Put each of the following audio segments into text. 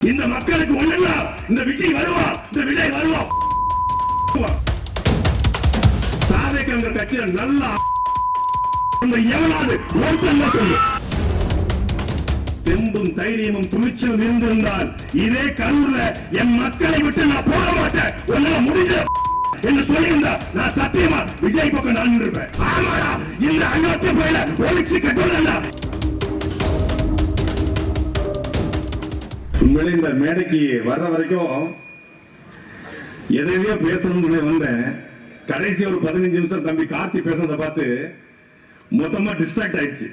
இந்த மக்களுக்கு ஒண்ணுங்களா இந்த விஜய் வருவா இந்த விஜய் வருவா. சாதைக்கங்க கட்சியில நல்லா அந்த எவனாவது ஒருத்தன் சொல்லு. தெம்பும் தைரியமும் துணிச்சலும் இருந்திருந்தால் இதே கரூர்ல என் மக்களை விட்டு நான் போக மாட்டேன். உன்னால முடிஞ்ச என்று சொல்லியிருந்தா நான் சத்தியமா விஜய் பக்கம் நான் இருப்பேன் ஆமாடா இந்த அங்கத்தை போயில ஒழிச்சு கட்டுவதா உண்மையிலே இந்த மேடைக்கு வர்ற வரைக்கும் எதையோ பேசணும்னு வந்தேன். கடைசி ஒரு பதினஞ்சு நிமிஷம் தம்பி கார்த்தி பேசுறத பார்த்து மொத்தமா டிஸ்ட்ராக்ட் ஆயிடுச்சு.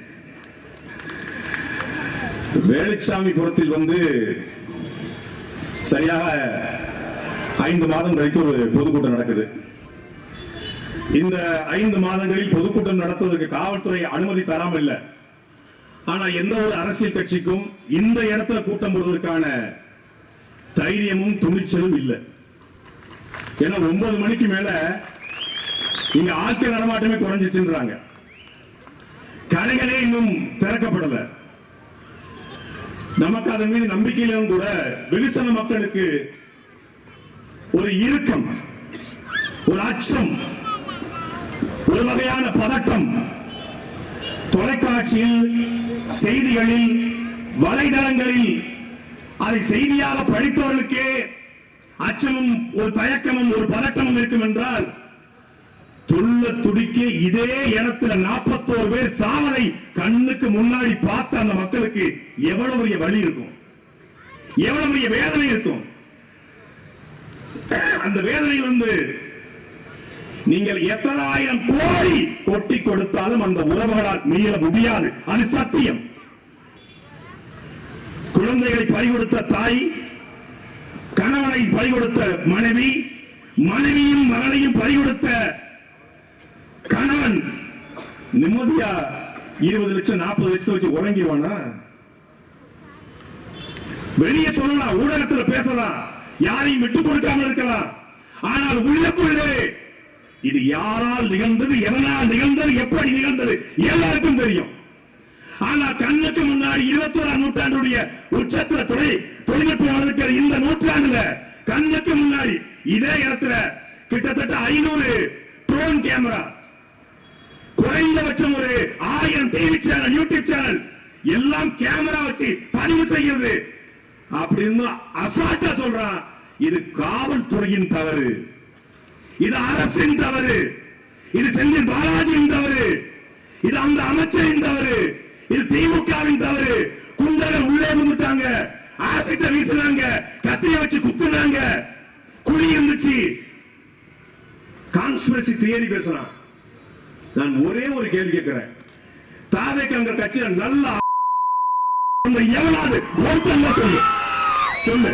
வேலுச்சாமிபுரத்தில் வந்து சரியாக ஐந்து மாதம் கழித்து ஒரு பொதுக்கூட்டம் நடக்குது. இந்த ஐந்து மாதங்களில் பொதுக்கூட்டம் நடத்துவதற்கு காவல்துறை அனுமதி தராமல் இல்லை. ஆனா எந்த ஒரு அரசியல் கட்சிக்கும் இந்த இடத்துல கூட்டம் போடுவதற்கான தைரியமும் துணிச்சலும் இல்லை. ஏன்னா ஒன்பது மணிக்கு மேல இங்க ஆட்கள் நடமாட்டமே குறைஞ்சிச்சுன்றாங்க. கடைகளே இன்னும் திறக்கப்படல. நமக்கு அதன் மீது நம்பிக்கையிலும் கூட வெகுசன மக்களுக்கு ஒரு இறுக்கம் ஒரு அச்சம் ஒரு வகையான பதட்டம் தொலைக்காட்சியில் செய்திகளில் வலைதளங்களில் அதை செய்தியாக படித்தவர்களுக்கே அச்சமும் ஒரு தயக்கமும் ஒரு பதட்டமும் இருக்கும் என்றால் துள்ள துடிக்க இதே இடத்துல நாற்பத்தோரு பேர் சாவலை கண்ணுக்கு முன்னாடி பார்த்த அந்த மக்களுக்கு எவ்வளவு பெரிய வலி இருக்கும்? எவ்வளவு பெரிய வேதனை இருக்கும்? அந்த வேதனையிலிருந்து நீங்கள் எத்தனாயிரம் கோடி கொட்டி கொடுத்தாலும் அந்த உறவுகளால் மீள முடியாது. அது சத்தியம். குழந்தைகளை பறிகொடுத்த தாய் கணவனை பறிகொடுத்த மனைவி மனைவியும் மகனையும் பறிகொடுத்த கணவன். நிம்மதியா இருபது லட்சம் நாற்பது லட்சத்தை வச்சு உறங்கிடுவானா? வெளியே சொல்லலாம் ஊடகத்துல பேசலாம். யாரையும் விட்டு கொடுக்காம இருக்கலாம். ஆனால் உள்ளக்குள்ளே இது யாரால் நிகழ்ந்தது எதனால் நிகழ்ந்தது எப்படி நிகழ்ந்தது எல்லாருக்கும் தெரியும். ஆனா கண்ணுக்கு முன்னாடி இருபத்தோராம் நூற்றாண்டுடைய உச்சத்துல துறை தொழில்நுட்பம் வளர்க்கிற இந்த நூற்றாண்டுல கண்ணுக்கு முன்னாடி இதே இடத்துல கிட்டத்தட்ட ஐநூறு ட்ரோன் கேமரா குறைந்தபட்சம் ஒரு ஆயிரம் டிவி சேனல் யூடியூப் சேனல் எல்லாம் கேமரா வச்சு பதிவு செய்கிறது அப்படின்னு அசால்ட்டா சொல்றான் இது காவல்துறையின் தவறு. இது அரசின் தவறு இது செந்தில் பாலாஜியின் தவறு இது அந்த அமைச்சரின் தவறு இது திமுகவின் தவறு குண்டர்கள் உள்ளே வந்துட்டாங்க. ஆசிட்ட வீசினாங்க. கத்திய வச்சு குத்துனாங்க. குழி இருந்துச்சு. கான்ஸ்பிரசி தியரி பேசலாம் நான் ஒரே ஒரு கேள்வி கேட்கிறேன். தாவேக்கு அந்த கட்சியில நல்ல அந்த எவனாவது ஒருத்தன் சொல்லு. சொல்லு.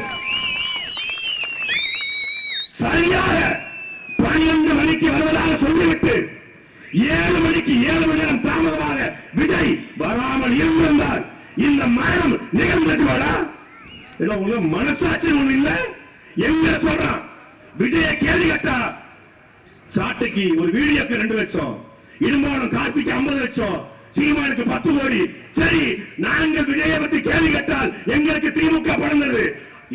சரியாக மணிக்கு வருவதாக சொல்லிவிட்டு ஏழு மணிக்கு ஏழு மணி நேரம் தாமதமாக விஜய் வராமல் இருந்திருந்தால் இந்த மரணம் நிகழ்ந்திருக்குமாடா இல்ல உங்களுக்கு மனசாட்சி ஒண்ணு இல்ல. எங்க சொல்றான்? விஜய கேள்வி கேட்டா சாட்டுக்கு ஒரு வீடியோக்கு ரெண்டு லட்சம் இடும்போனம் கார்த்திக்கு ஐம்பது லட்சம் சீமானுக்கு பத்து கோடி. சரி நாங்கள் விஜய பத்தி கேள்வி கேட்டால் எங்களுக்கு திமுக பணம்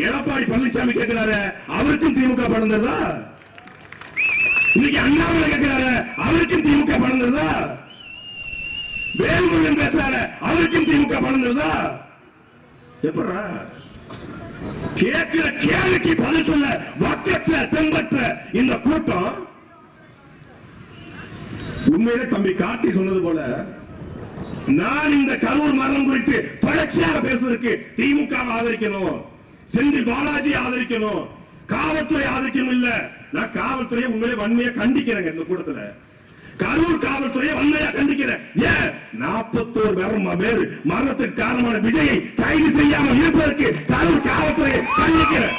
எடப்பாடி பழனிசாமி கேட்கிறாரு அவருக்கும் திமுக பணம் இன்னைக்கு அண்ணாமலை கேட்கிறாரு அவருக்கும் திமுக பணம் தருதா வேல்முருகன் பேசுறாரு அவருக்கும் திமுக பணம் தருதா எப்படா? கேட்கிற கேள்விக்கு பதில் சொல்ல வக்கற்ற தெம்பற்ற இந்த கூட்டம். உண்மையில தம்பி கார்த்தி சொன்னது போல நான் இந்த கரூர் மரணம் குறித்து தொடர்ச்சியாக பேசுறதுக்கு திமுக ஆதரிக்கணும் செந்தில் பாலாஜி ஆதரிக்கணும் காவல்துறை ஆதரிக்கணும் இல்ல. நான் காவல்துறையை உண்மையிலே வன்மையா கண்டிக்கிறேங்க இந்த கூட்டத்துல. கரூர் காவல்துறையை வன்மையா கண்டிக்கிறேன். ஏன்? நாற்பத்தோரு பேரும் பேர் மரணத்துக்கு காரணமான விஜயை கைது செய்யாமல் இருப்பதற்கு கரூர் காவல்துறையை கண்டிக்கிறேன்.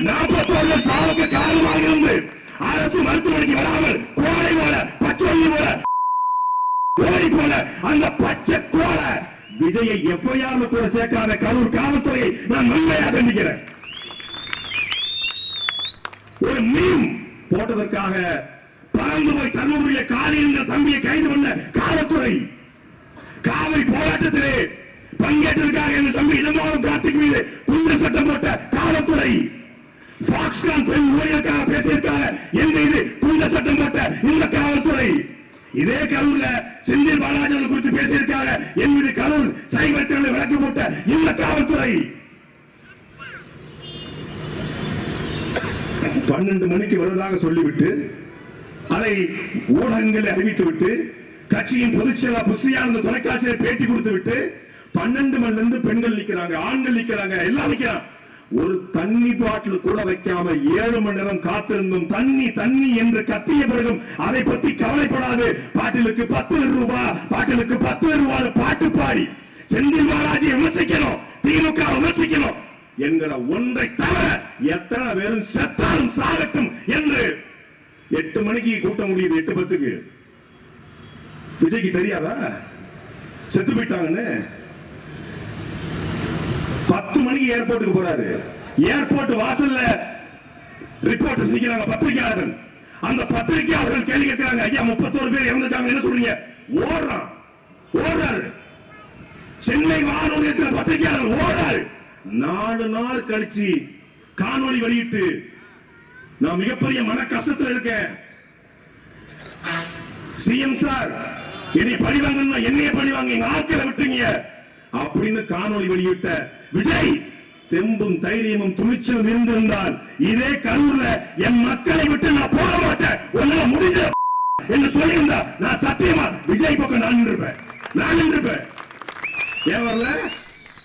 நாற்பத்தோரு சாவுக்கு காரணமாக இருந்து அரசு மருத்துவமனைக்கு வராமல் கோழை போல பச்சை போல ஓடி போல அந்த பச்சை கோலை விஜயை எஃப்ஐஆர்ல கூட சேர்க்காத கரூர் காவல்துறையை நான் நன்மையாக கண்டிக்கிறேன். ஒரு மீம் போட்டதற்காக பறந்து போய் தன்னுடைய காலி என்ற தம்பியை கைது பண்ண காவல்துறை. காவல் போராட்டத்திலே பங்கேற்றிருக்காங்க என் தம்பி இடமாவும் கார்த்திக் மீது குண்டு சட்டம் போட்ட காவல்துறை. பாக்ஸ்கான் பெண் ஊழியருக்காக பேசியிருக்காங்க. என் மீது குண்ட சட்டம் போட்ட இந்த காவல்துறை. இதே கரூர்ல செந்தில் பாலாஜி குறித்து பேசியிருக்காங்க. என் மீது கரூர் சைபர் திறனை விளக்கு போட்ட இந்த காவல்துறை. பன்னெண்டு மணிக்கு வருவதாக சொல்லிவிட்டு அதை ஊடகங்களில் அறிவித்துவிட்டு கட்சியின் பொதுச் செயலர் புசியானந்த தொலைக்காட்சியை பேட்டி கொடுத்து விட்டு பன்னெண்டு மணில இருந்து பெண்கள் நிற்கிறாங்க ஆண்கள் நிற்கிறாங்க எல்லாம் நிற்கிறாங்க. ஒரு தண்ணி பாட்டில் கூட வைக்காம ஏழு மணி நேரம் காத்திருந்தும் தண்ணி தண்ணி என்று கத்திய பிறகும் அதை பத்தி கவலைப்படாது. பாட்டிலுக்கு பத்து ரூபா பாட்டிலுக்கு பத்து ரூபாய் பாட்டு பாடி செந்தில் பாலாஜி விமர்சிக்கணும் திமுக விமர்சிக்கணும் என்கிற ஒன்றை தவிர எத்தனை பேரும் செத்தாலும் சாகட்டும் என்று எட்டு மணிக்கு கூட்டம் முடியுது எட்டு பத்துக்கு. விஜய்க்கு தெரியாதா? செத்து போயிட்டாங்கன்னு? பத்து மணிக்கு ஏர்போர்ட்டுக்கு போறாரு. ஏர்போர்ட் வாசல்ல ரிப்போர்ட்டர்ஸ் நிக்கிறாங்க பத்திரிகையாளர்கள். அந்த பத்திரிகையாளர்கள் கேள்வி கேட்கிறாங்க ஐயா முப்பத்தோரு பேர் இறந்துட்டாங்க என்ன சொல்றீங்க? ஓடுறான். ஓடுறாரு. சென்னை வானொலியத்தில் பத்திரிகையாளர் ஓடுறாரு. நாலு நாள் கழிச்சு காணொளி வெளியிட்டு நான் மிகப்பெரிய மன கஷ்டத்தில் இருக்கேன் சிஎம் சார் என்னை பழி வாங்கணும் என்னைய பழி வாங்க எங்க ஆட்களை விட்டுறீங்க அப்படின்னு காணொளி வெளியிட்ட விஜய் தெம்பும் தைரியமும் துணிச்சலும் இருந்திருந்தால் இதே கரூர்ல என் மக்களை விட்டு நான் போக மாட்டேன். உன்னால முடிஞ்ச என்று சொல்லியிருந்தா நான் சத்தியமா விஜய் பக்கம் நான் நின்றுப்பேன். நான் நின்றுப்பேன். ஏன் வரல?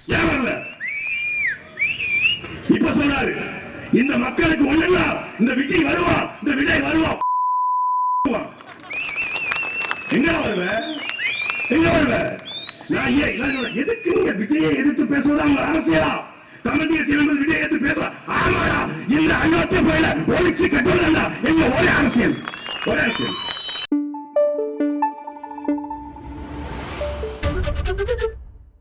ஏன் வரல? இப்ப சொல்றாரு இந்த மக்களுக்கு ஒண்ணுங்களா இந்த விஜய் வருவா இந்த விஜய் வருவா. எங்க வருவ? எங்க வருவ? எதுக்கு நீங்க விஜயை எதிர்த்து பேசுவது? அவங்க அரசியலா? தமிழ் தேசிய என்பது விஜய் எதிர்த்து பேச ஆமாடா இந்த அண்ணாத்திய போயில ஒழிச்சு கட்டுவதா எங்க ஒரே அரசியல். ஒரே அரசியல்.